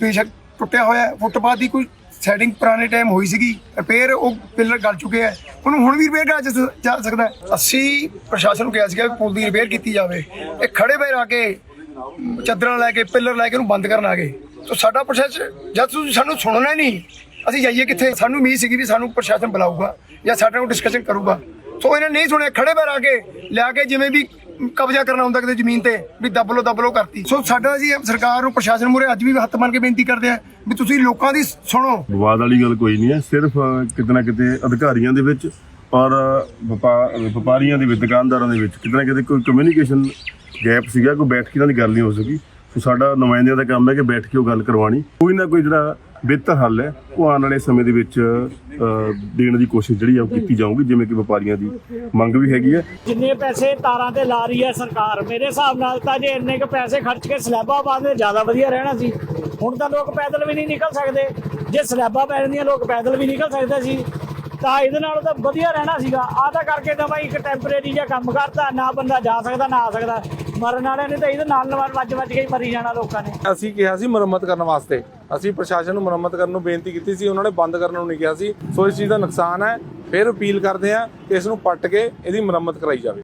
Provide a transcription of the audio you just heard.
ਬੇਸ਼ੱਕ ਟੁੱਟਿਆ ਹੋਇਆ ਫੁੱਟਪਾਥ ਦੀ ਕੋਈ ਸੈਟਿੰਗ ਪੁਰਾਣੇ ਟਾਈਮ ਹੋਈ ਸੀਗੀ। ਰਿਪੇਅਰ ਉਹ ਪਿਲਰ ਗਲ ਚੁੱਕੇ ਆ। ਉਹਨੂੰ ਹੁਣ ਵੀ ਰਿਪੇਅਰ ਕਰਾ ਜਾ- ਸਕਦਾ ਅਸੀਂ ਪ੍ਰਸ਼ਾਸਨ ਨੂੰ ਕਿਹਾ ਸੀਗਾ ਵੀ ਪੁਲ ਦੀ ਰਿਪੇਅਰ ਕੀਤੀ ਜਾਵੇ। ਇਹ ਖੜੇ ਪੈਰ ਆ ਕੇ, ਚਾਦਰਾਂ ਲੈ ਕੇ, ਪਿਲਰ ਲੈ ਕੇ ਉਹਨੂੰ ਬੰਦ ਕਰਨ ਆ ਗਏ। ਤਾਂ ਸਾਡਾ ਪ੍ਰਸ਼ਾਸਨ ਜਦ ਤੁਸੀਂ ਸਾਨੂੰ ਸੁਣਨਾ ਨਹੀਂ, ਅਸੀਂ ਜਾਈਏ ਕਿੱਥੇ? ਸਾਨੂੰ ਉਮੀਦ ਸੀਗੀ ਵੀ ਸਾਨੂੰ ਪ੍ਰਸ਼ਾਸਨ ਬੁਲਾਊਗਾ ਜਾਂ ਸਾਡੇ ਨਾਲ ਡਿਸਕਸ਼ਨ ਕਰੂਗਾ। ਸੋ ਇਹਨਾਂ ਨਹੀਂ ਸੁਣਿਆ। ਖੜੇ ਪੈਰ ਆ ਕੇ, ਲਿਆ ਕੇ ਜਿਵੇਂ ਵੀ ਕਬਜ਼ਾ ਕਰਨਾ ਹੁੰਦਾ ਕਿਤੇ ਜ਼ਮੀਨ ਤੇ ਵੀ ਦੱਬ ਲੋ ਦੱਬ ਲੋ ਕਰਤੀ। ਸੋ ਸਾਡਾ ਜੀ ਸਰਕਾਰ ਨੂੰ ਪ੍ਰਸ਼ਾਸਨ ਮੂਹਰੇ ਅੱਜ ਵੀ ਹੱਥ ਮੰਨ ਕੇ ਬੇਨਤੀ ਕਰਦੇ ਆ ਵੀ ਤੁਸੀਂ ਲੋਕਾਂ ਦੀ ਸੁਣੋ। ਵਿਵਾਦ ਵਾਲੀ ਗੱਲ ਕੋਈ ਨਹੀਂ ਹੈ ਸਿਰਫ ਅ, ਕਿਤੇ ਨਾ ਕਿਤੇ ਅਧਿਕਾਰੀਆਂ ਦੇ ਵਿੱਚ ਔਰ ਵਪਾ- ਵਪਾਰੀਆਂ ਦੇ ਵਿੱਚ ਦੁਕਾਨਦਾਰਾਂ ਦੇ ਵਿੱਚ ਕਿਤੇ ਨਾ ਕਿਤੇ ਕੋਈ ਕਮਿਊਨੀਕੇਸ਼ਨ ਗੈਪ ਸੀਗਾ ਕੋਈ ਬੈਠ ਕੇ ਇਹਨਾਂ ਦੀ ਗੱਲ ਨਹੀਂ ਹੋ ਸਕੀ। ਸੋ ਸਾਡਾ ਨੁਮਾਇੰਦਿਆਂ ਦਾ ਕੰਮ ਹੈ ਕਿ ਬੈਠ ਕੇ ਉਹ ਗੱਲ ਕਰਵਾਣੀ ਕੋਈ ਨਾ ਕੋਈ ਜਿਹੜਾ ਬਿਹਤਰ ਹੱਲ ਹੈ, ਉਹ ਆਉਣ ਵਾਲੇ ਸਮੇਂ ਦੇ ਵਿੱਚ ਦੇਣ ਦੀ ਕੋਸ਼ਿਸ਼ ਜਿਹੜੀ ਆ ਉਹ ਕੀਤੀ ਜਾਊਗੀ, ਜਿਵੇਂ ਕਿ ਵਪਾਰੀਆਂ ਦੀ ਮੰਗ ਵੀ ਹੈਗੀ ਹੈ। ਜਿੰਨੇ ਪੈਸੇ ਤਾਰਾਂ ਤੇ ਲਾ ਰਹੀ ਹੈ ਸਰਕਾਰ, ਮੇਰੇ ਹਿਸਾਬ ਨਾਲ ਤਾਂ ਜੇ ਇੰਨੇ ਕੁ ਪੈਸੇ ਖਰਚ ਕੇ ਸਲੈਬਾਂ ਪਾਉਂਦੇ ਜ਼ਿਆਦਾ ਵਧੀਆ ਰਹਿਣਾ ਸੀ, ਹੁਣ ਤਾਂ ਲੋਕ ਪੈਦਲ ਵੀ ਨਹੀਂ ਨਿਕਲ ਸਕਦੇ। ਜੇ ਸਲੈਬਾਂ ਪੈ ਜਾਂਦੀਆਂ ਲੋਕ ਪੈਦਲ ਵੀ ਨਿਕਲ ਸਕਦੇ ਸੀ ਤਾਂ ਇਹਦੇ ਨਾਲ ਤਾਂ ਵਧੀਆ ਰਹਿਣਾ ਸੀਗਾ। ਆਹ ਤਾਂ ਕਰਕੇ ਤਾਂ ਬਾਈ ਇੱਕ ਟੈਂਪਰੇਰੀ ਜਿਹਾ ਕੰਮ ਕਰਤਾ, ਨਾ ਬੰਦਾ ਜਾ ਸਕਦਾ, ਨਾ ਆ ਸਕਦਾ। ਮਰਨ ਵਾਲਿਆਂ ਨੇ ਤਾਂ ਇਹਦੇ ਨਾਲ ਨਾਲ ਵੱਜ ਵੱਜ ਕੇ ਹੀ ਮਰੀ ਜਾਣਾ ਲੋਕਾਂ ਨੇ। ਅਸੀਂ ਕਿਹਾ ਸੀ ਮੁਰੰਮਤ ਕਰਨ ਵਾਸਤੇ। ਅਸੀਂ ਪ੍ਰਸ਼ਾਸਨ ਨੂੰ ਮੁਰੰਮਤ ਕਰਨ ਨੂੰ ਬੇਨਤੀ ਕੀਤੀ ਸੀ, ਉਹਨਾਂ ਨੇ ਬੰਦ ਕਰਨ ਨੂੰ ਨਹੀਂ ਕਿਹਾ ਸੀ। ਸੋ ਇਸ ਚੀਜ਼ ਦਾ ਨੁਕਸਾਨ ਹੈ, ਫਿਰ ਅਪੀਲ ਕਰਦੇ ਹਾਂ ਕਿ ਇਸ ਨੂੰ ਪੱਟ ਕੇ ਇਹਦੀ ਮੁਰੰਮਤ ਕਰਾਈ ਜਾਵੇ।